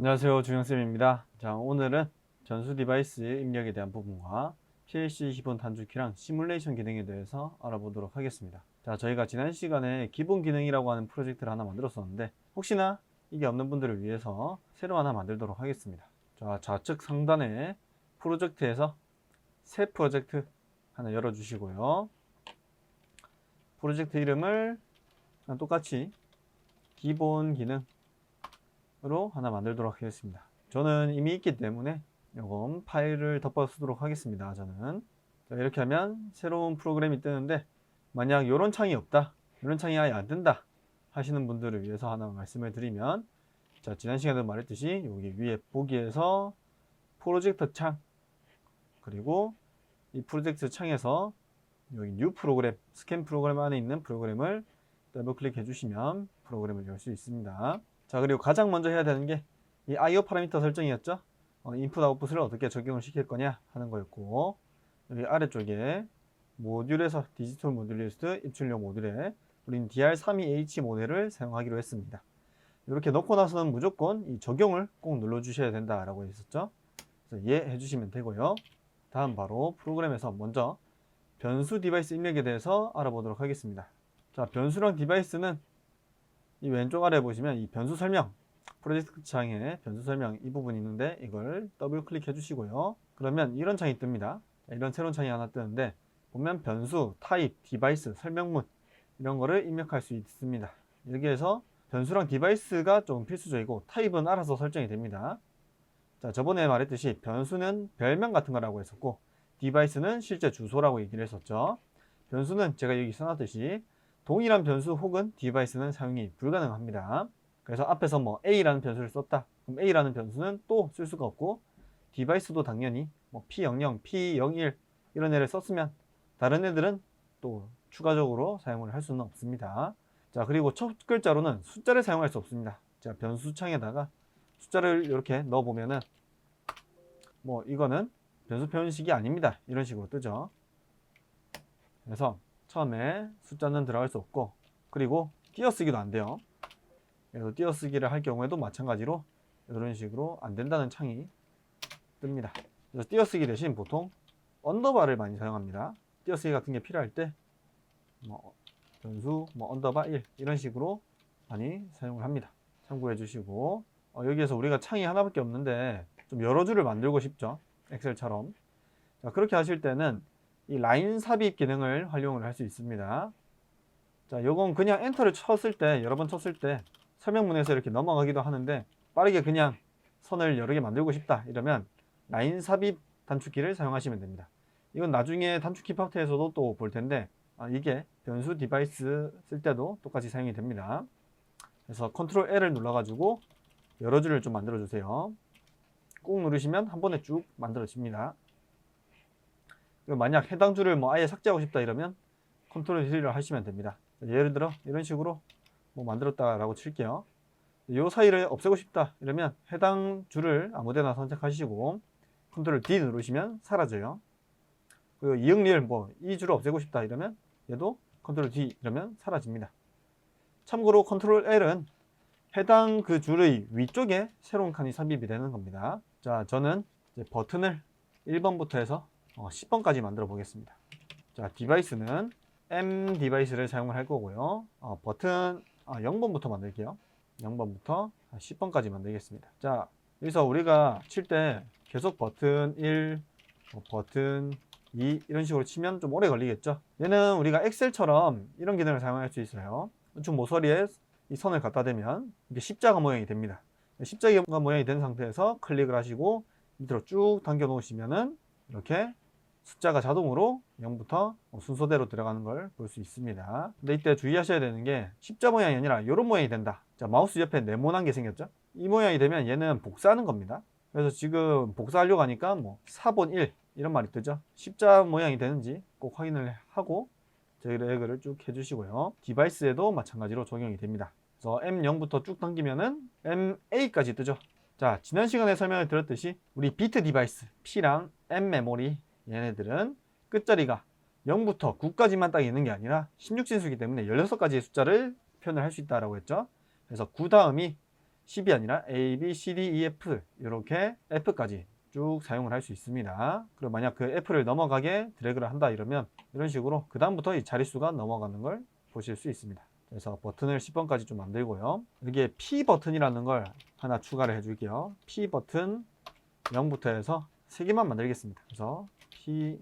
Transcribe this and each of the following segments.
안녕하세요. 주영쌤입니다. 자 오늘은 전수 디바이스 입력에 대한 부분과 PLC 기본 단축키랑 시뮬레이션 기능에 대해서 알아보도록 하겠습니다. 자 저희가 지난 시간에 기본 기능이라고 하는 프로젝트를 하나 만들었었는데 혹시나 이게 없는 분들을 위해서 새로 하나 만들도록 하겠습니다. 자 좌측 상단에 프로젝트에서 새 프로젝트 하나 열어주시고요. 프로젝트 이름을 똑같이 기본 기능 으 로 하나 만들도록 하겠습니다. 저는 이미 있기 때문에 요건 파일을 덮어 쓰도록 하겠습니다. 저는 자, 이렇게 하면 새로운 프로그램이 뜨는데 만약 이런 창이 없다, 이런 창이 아예 안 뜬다 하시는 분들을 위해서 하나 말씀을 드리면 자 지난 시간에도 말했듯이 여기 위에 보기에서 프로젝트 창 그리고 이 프로젝트 창에서 여기 뉴 프로그램 스캔 프로그램 안에 있는 프로그램을 더블 클릭해 주시면 프로그램을 열 수 있습니다. 자 그리고 가장 먼저 해야 되는 게 이 IO 파라미터 설정이었죠? 어, 인풋 아웃풋을 어떻게 적용을 시킬 거냐 하는 거였고 여기 아래쪽에 모듈에서 디지털 모듈 리스트 입출력 모듈에 우린 DR32H 모델을 사용하기로 했습니다. 이렇게 넣고 나서는 무조건 이 적용을 꼭 눌러 주셔야 된다라고 했었죠? 그래서 예 해주시면 되고요. 다음 바로 프로그램에서 먼저 변수 디바이스 입력에 대해서 알아보도록 하겠습니다. 자 변수랑 디바이스는 이 왼쪽 아래 보시면 이 변수 설명 프로젝트 창에 변수 설명 이 부분이 있는데 이걸 더블 클릭해 주시고요. 그러면 이런 창이 뜹니다. 이런 새로운 창이 하나 뜨는데 보면 변수, 타입, 디바이스, 설명문 이런 거를 입력할 수 있습니다. 여기에서 변수랑 디바이스가 좀 필수적이고 타입은 알아서 설정이 됩니다. 자 저번에 말했듯이 변수는 별명 같은 거라고 했었고 디바이스는 실제 주소라고 얘기를 했었죠. 변수는 제가 여기 써놨듯이 동일한 변수 혹은 디바이스는 사용이 불가능합니다. 그래서 앞에서 뭐 A라는 변수를 썼다. 그럼 A라는 변수는 또 쓸 수가 없고 디바이스도 당연히 뭐 P00, P01 이런 애를 썼으면 다른 애들은 또 추가적으로 사용을 할 수는 없습니다. 자 그리고 첫 글자로는 숫자를 사용할 수 없습니다. 자 변수 창에다가 숫자를 이렇게 넣어 보면은 뭐 이거는 변수 표현식이 아닙니다. 이런 식으로 뜨죠. 그래서 처음에 숫자는 들어갈 수 없고 그리고 띄어쓰기도 안 돼요. 그래서 띄어쓰기를 할 경우에도 마찬가지로 이런 식으로 안 된다는 창이 뜹니다. 그래서 띄어쓰기 대신 보통 언더바를 많이 사용합니다. 띄어쓰기 같은 게 필요할 때 뭐 변수 뭐 언더바 1 이런 식으로 많이 사용을 합니다. 참고해 주시고 어, 여기에서 우리가 창이 하나밖에 없는데 좀 여러 줄을 만들고 싶죠. 엑셀처럼. 자, 그렇게 하실 때는 이 라인 삽입 기능을 활용을 할 수 있습니다. 자, 요건 그냥 엔터를 쳤을 때, 여러 번 쳤을 때 설명문에서 이렇게 넘어가기도 하는데 빠르게 그냥 선을 여러 개 만들고 싶다 이러면 라인 삽입 단축키를 사용하시면 됩니다. 이건 나중에 단축키 파트에서도 또 볼 텐데 아, 이게 변수 디바이스 쓸 때도 똑같이 사용이 됩니다. 그래서 컨트롤 L을 눌러가지고 여러 줄을 좀 만들어 주세요. 꾹 누르시면 한 번에 쭉 만들어집니다. 만약 해당 줄을 뭐 아예 삭제하고 싶다 이러면 컨트롤 C를 하시면 됩니다. 예를 들어 이런 식으로 뭐 만들었다라고 칠게요. 이 사이를 없애고 싶다 이러면 해당 줄을 아무데나 선택하시고 컨트롤 D 누르시면 사라져요. 그리고 이응리을 뭐이 줄을 없애고 싶다 이러면 얘도 컨트롤 D 이러면 사라집니다. 참고로 컨트롤 L은 해당 그 줄의 위쪽에 새로운 칸이 삽입이 되는 겁니다. 자, 저는 버튼을 1번부터 해서 10번까지 만들어 보겠습니다. 자, 디바이스는 M 디바이스를 사용을 할 거고요. 어, 버튼 아, 0번부터 만들게요. 0번부터 10번까지 만들겠습니다. 자, 여기서 우리가 칠 때 계속 버튼 1, 뭐 버튼 2 이런 식으로 치면 좀 오래 걸리겠죠. 얘는 우리가 엑셀처럼 이런 기능을 사용할 수 있어요. 우측 모서리에 이 선을 갖다 대면 이게 십자가 모양이 됩니다. 십자가 모양이 된 상태에서 클릭을 하시고 밑으로 쭉 당겨 놓으시면은 이렇게 숫자가 자동으로 0부터 순서대로 들어가는 걸 볼 수 있습니다. 근데 이때 주의하셔야 되는 게 십자 모양이 아니라 이런 모양이 된다. 자, 마우스 옆에 네모난 게 생겼죠? 이 모양이 되면 얘는 복사하는 겁니다. 그래서 지금 복사하려고 하니까 뭐 4번 1 이런 말이 뜨죠? 십자 모양이 되는지 꼭 확인을 하고 드래그를 쭉 해주시고요. 디바이스에도 마찬가지로 적용이 됩니다. 그래서 M0부터 쭉 당기면은 MA까지 뜨죠. 자, 지난 시간에 설명을 드렸듯이 우리 비트 디바이스 P랑 M 메모리 얘네들은 끝자리가 0부터 9까지만 딱 있는 게 아니라 16진수이기 때문에 16가지의 숫자를 표현을 할 수 있다고 했죠. 그래서 9 다음이 C이 아니라 A, B, C, D, E, F 이렇게 F까지 쭉 사용을 할 수 있습니다. 그리고 만약 그 F를 넘어가게 드래그를 한다 이러면 이런 식으로 그 다음부터 이 자릿수가 넘어가는 걸 보실 수 있습니다. 그래서 버튼을 10번까지 좀 만들고요. 여기에 P 버튼이라는 걸 하나 추가를 해줄게요. P 버튼 0부터 해서 3개만 만들겠습니다. 그래서 P,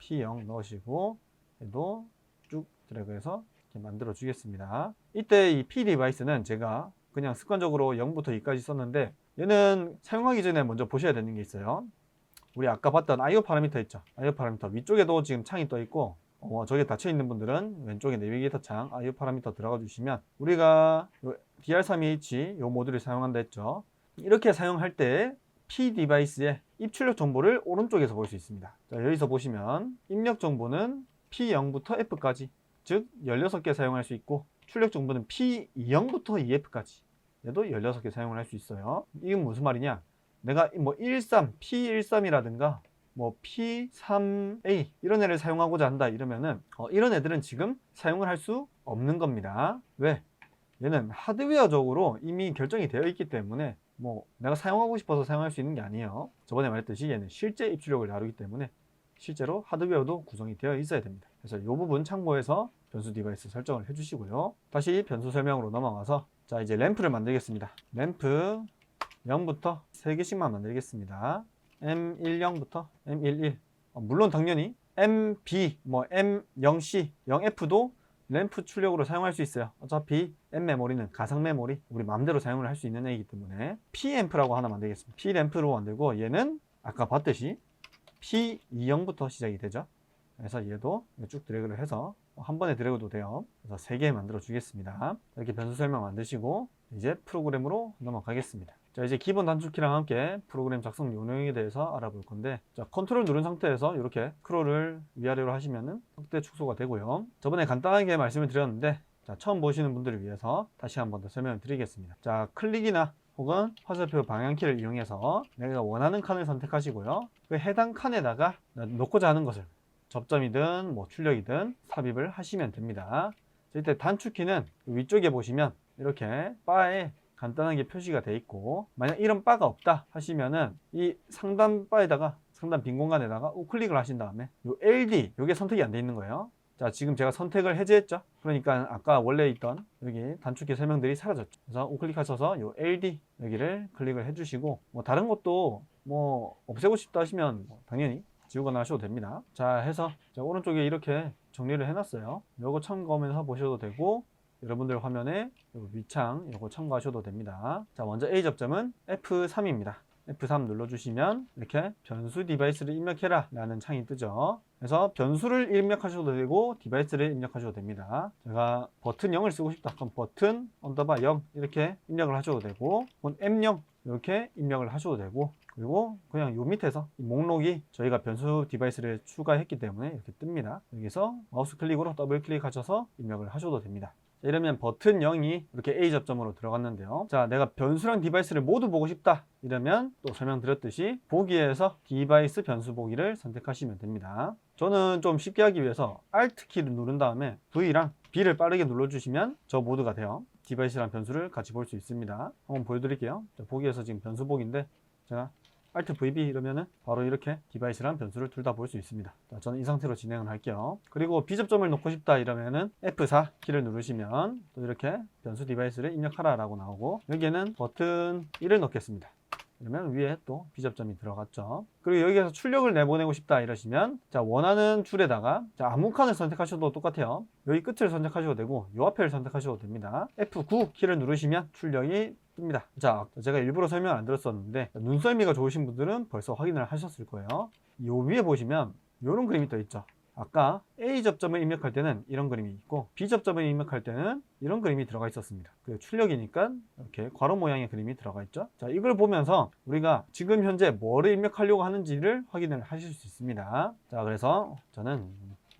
P0 넣으시고 얘도 쭉 드래그해서 이렇게 만들어 주겠습니다. 이때 이 P 디바이스는 제가 그냥 습관적으로 0부터 2까지 썼는데 얘는 사용하기 전에 먼저 보셔야 되는 게 있어요. 우리 아까 봤던 IO 파라미터 있죠? IO 파라미터 위쪽에도 지금 창이 떠 있고 어, 저게 닫혀 있는 분들은 왼쪽에 내비게이터 창 IO 파라미터 들어가 주시면 우리가 DR3H 요 모듈을 사용한다 했죠. 이렇게 사용할 때 P 디바이스의 입출력 정보를 오른쪽에서 볼 수 있습니다. 자, 여기서 보시면 입력 정보는 P0부터 F까지 즉 16개 사용할 수 있고 출력 정보는 P0부터 EF까지 얘도 16개 사용을 할 수 있어요. 이건 무슨 말이냐? 내가 뭐 13, P13이라든가 뭐 P3A 이런 애를 사용하고자 한다 이러면은 어, 이런 애들은 지금 사용을 할 수 없는 겁니다. 왜? 얘는 하드웨어적으로 이미 결정이 되어 있기 때문에 뭐 내가 사용하고 싶어서 사용할 수 있는 게 아니에요. 저번에 말했듯이 얘는 실제 입출력을 다루기 때문에 실제로 하드웨어도 구성이 되어 있어야 됩니다. 그래서 이 부분 참고해서 변수 디바이스 설정을 해주시고요. 다시 변수 설명으로 넘어가서 자 이제 램프를 만들겠습니다. 램프 0부터 3개씩만 만들겠습니다. M10부터 M11 어, 물론 당연히 MB, 뭐 M0C, 0F도 램프 출력으로 사용할 수 있어요. 어차피 M 메모리는 가상 메모리 우리 마음대로 사용을 할 수 있는 애이기 때문에 P앰프라고 하나 만들겠습니다. P램프로 만들고 얘는 아까 봤듯이 P20부터 시작이 되죠. 그래서 얘도 쭉 드래그를 해서 한 번에 드래그도 돼요. 그래서 3개 만들어 주겠습니다. 이렇게 변수 설명 만드시고 이제 프로그램으로 넘어가겠습니다. 자 이제 기본 단축키랑 함께 프로그램 작성 요령에 대해서 알아볼 건데 자 컨트롤 누른 상태에서 이렇게 스크롤을 위아래로 하시면은 확대 축소가 되고요. 저번에 간단하게 말씀을 드렸는데 자 처음 보시는 분들을 위해서 다시 한번 더 설명을 드리겠습니다. 자 클릭이나 혹은 화살표 방향키를 이용해서 내가 원하는 칸을 선택하시고요. 그 해당 칸에다가 놓고자 하는 것을 접점이든 뭐 출력이든 삽입을 하시면 됩니다. 자, 이때 단축키는 위쪽에 보시면 이렇게 바에 간단하게 표시가 돼 있고 만약 이런 바가 없다 하시면은 이 상단 바에다가 상단 빈 공간에다가 우클릭을 하신 다음에 요 LD 요게 선택이 안 돼 있는 거예요. 자 지금 제가 선택을 해제했죠. 그러니까 아까 원래 있던 여기 단축키 설명들이 사라졌죠. 그래서 우클릭하셔서 요 LD 여기를 클릭을 해주시고 뭐 다른 것도 뭐 없애고 싶다 하시면 뭐 당연히 지우거나 하셔도 됩니다. 자 해서 자, 오른쪽에 이렇게 정리를 해놨어요. 요거 참고하면서 보셔도 되고 여러분들 화면에 요 위창 요거 참고하셔도 됩니다. 자 먼저 A 접점은 F3입니다. F3 눌러주시면 이렇게 변수 디바이스를 입력해라 라는 창이 뜨죠. 그래서 변수를 입력하셔도 되고 디바이스를 입력하셔도 됩니다. 제가 버튼 0을 쓰고 싶다. 그럼 버튼 언더바 0 이렇게 입력을 하셔도 되고 혹은 M0 이렇게 입력을 하셔도 되고 그리고 그냥 요 밑에서 이 목록이 저희가 변수 디바이스를 추가했기 때문에 이렇게 뜹니다. 여기서 마우스 클릭으로 더블 클릭하셔서 입력을 하셔도 됩니다. 자, 이러면 버튼 0이 이렇게 A 접점으로 들어갔는데요. 자, 내가 변수랑 디바이스를 모두 보고 싶다. 이러면 또 설명드렸듯이 보기에서 디바이스 변수 보기를 선택하시면 됩니다. 저는 좀 쉽게 하기 위해서 Alt 키를 누른 다음에 V랑 B를 빠르게 눌러주시면 저 모드가 돼요. 디바이스랑 변수를 같이 볼 수 있습니다. 한번 보여드릴게요. 자, 보기에서 지금 변수 보기인데 제가 Alt VB 이러면은 바로 이렇게 디바이스랑 변수를 둘 다 볼 수 있습니다. 자, 저는 이 상태로 진행을 할게요. 그리고 B접점을 놓고 싶다 이러면은 F4 키를 누르시면 또 이렇게 변수 디바이스를 입력하라 라고 나오고 여기에는 버튼 1을 넣겠습니다. 그러면 위에 또 B접점이 들어갔죠. 그리고 여기에서 출력을 내보내고 싶다 이러시면 자 원하는 줄에다가 자 아무 칸을 선택하셔도 똑같아요. 여기 끝을 선택하셔도 되고 요 앞에를 선택하셔도 됩니다. F9 키를 누르시면 출력이 뜹니다. 자 제가 일부러 설명을 안 드렸었는데 눈썰미가 좋으신 분들은 벌써 확인을 하셨을 거예요. 요 위에 보시면 요런 그림이 떠 있죠. 아까 A 접점을 입력할 때는 이런 그림이 있고 B 접점을 입력할 때는 이런 그림이 들어가 있었습니다. 그 출력이니까 이렇게 괄호 모양의 그림이 들어가 있죠. 자, 이걸 보면서 우리가 지금 현재 뭐를 입력하려고 하는지를 확인을 하실 수 있습니다. 자, 그래서 저는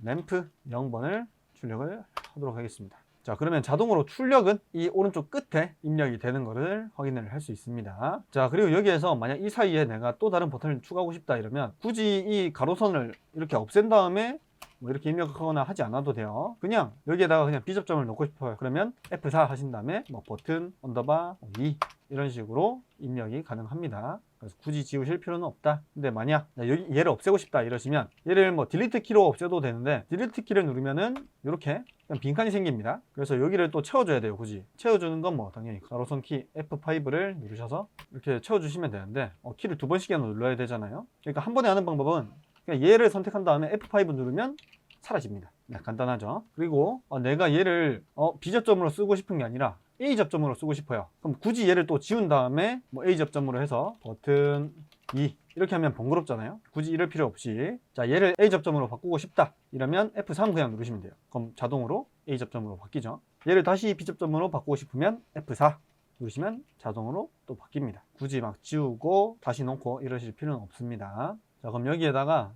램프 0번을 출력을 하도록 하겠습니다. 자, 그러면 자동으로 출력은 이 오른쪽 끝에 입력이 되는 것을 확인을 할 수 있습니다. 자, 그리고 여기에서 만약 이 사이에 내가 또 다른 버튼을 추가하고 싶다 이러면 굳이 이 가로선을 이렇게 없앤 다음에 뭐 이렇게 입력하거나 하지 않아도 돼요. 그냥 여기에다가 그냥 B접점을 놓고 싶어요. 그러면 F4 하신 다음에 뭐 버튼 언더바 2 이런 식으로 입력이 가능합니다. 그래서 굳이 지우실 필요는 없다. 근데 만약 얘를 없애고 싶다 이러시면 얘를 뭐 딜리트 키로 없애도 되는데 딜리트 키를 누르면은 이렇게 빈칸이 생깁니다. 그래서 여기를 또 채워줘야 돼요. 굳이 채워주는 건 뭐 당연히 가로선 키 F5를 누르셔서 이렇게 채워주시면 되는데 어, 키를 두 번씩이나 눌러야 되잖아요. 그러니까 한 번에 하는 방법은 그냥 얘를 선택한 다음에 F5 누르면 사라집니다. 네, 간단하죠. 그리고 어, 내가 얘를 어, B 접점으로 쓰고 싶은 게 아니라 A 접점으로 쓰고 싶어요. 그럼 굳이 얘를 또 지운 다음에 뭐 A 접점으로 해서 버튼 2 이렇게 하면 번거롭잖아요. 굳이 이럴 필요 없이 자 얘를 A 접점으로 바꾸고 싶다 이러면 F3 그냥 누르시면 돼요. 그럼 자동으로 A 접점으로 바뀌죠. 얘를 다시 B 접점으로 바꾸고 싶으면 F4 누르시면 자동으로 또 바뀝니다. 굳이 막 지우고 다시 놓고 이러실 필요는 없습니다. 자 그럼 여기에다가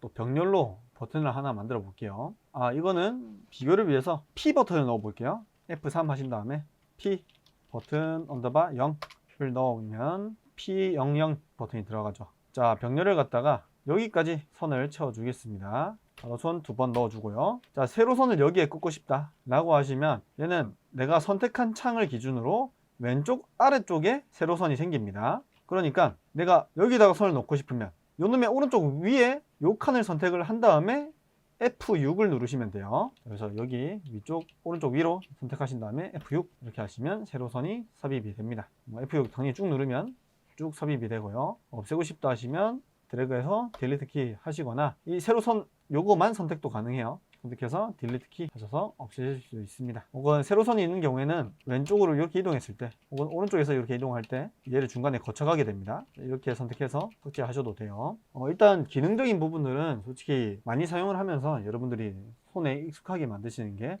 또 병렬로 버튼을 하나 만들어 볼게요. 아 이거는 비교를 위해서 P 버튼을 넣어 볼게요. F3 하신 다음에 P 버튼 언더바 0을 넣으면 P00 버튼이 들어가죠. 자 병렬을 갖다가 여기까지 선을 채워 주겠습니다. 가로선 두번 넣어 주고요. 자, 세로선을 여기에 긋고 싶다 라고 하시면 얘는 내가 선택한 창을 기준으로 왼쪽 아래쪽에 세로선이 생깁니다. 그러니까 내가 여기다가 선을 넣고 싶으면 요놈의 오른쪽 위에 요 칸을 선택을 한 다음에 F6을 누르시면 돼요. 그래서 여기 위쪽 오른쪽 위로 선택하신 다음에 F6 이렇게 하시면 세로선이 삽입이 됩니다. 뭐 F6 당연히 쭉 누르면 쭉 삽입이 되고요. 없애고 싶다 하시면 드래그해서 딜리트 키 하시거나 이 세로선 요거만 선택도 가능해요. 선택해서 딜리트 키 하셔서 없애실 수 있습니다. 혹은 세로선이 있는 경우에는 왼쪽으로 이렇게 이동했을 때 혹은 오른쪽에서 이렇게 이동할 때 얘를 중간에 거쳐가게 됩니다. 이렇게 선택해서 삭제하셔도 돼요. 어, 일단 기능적인 부분들은 솔직히 많이 사용을 하면서 여러분들이 손에 익숙하게 만드시는 게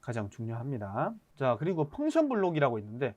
가장 중요합니다. 자, 그리고 펑션 블록이라고 있는데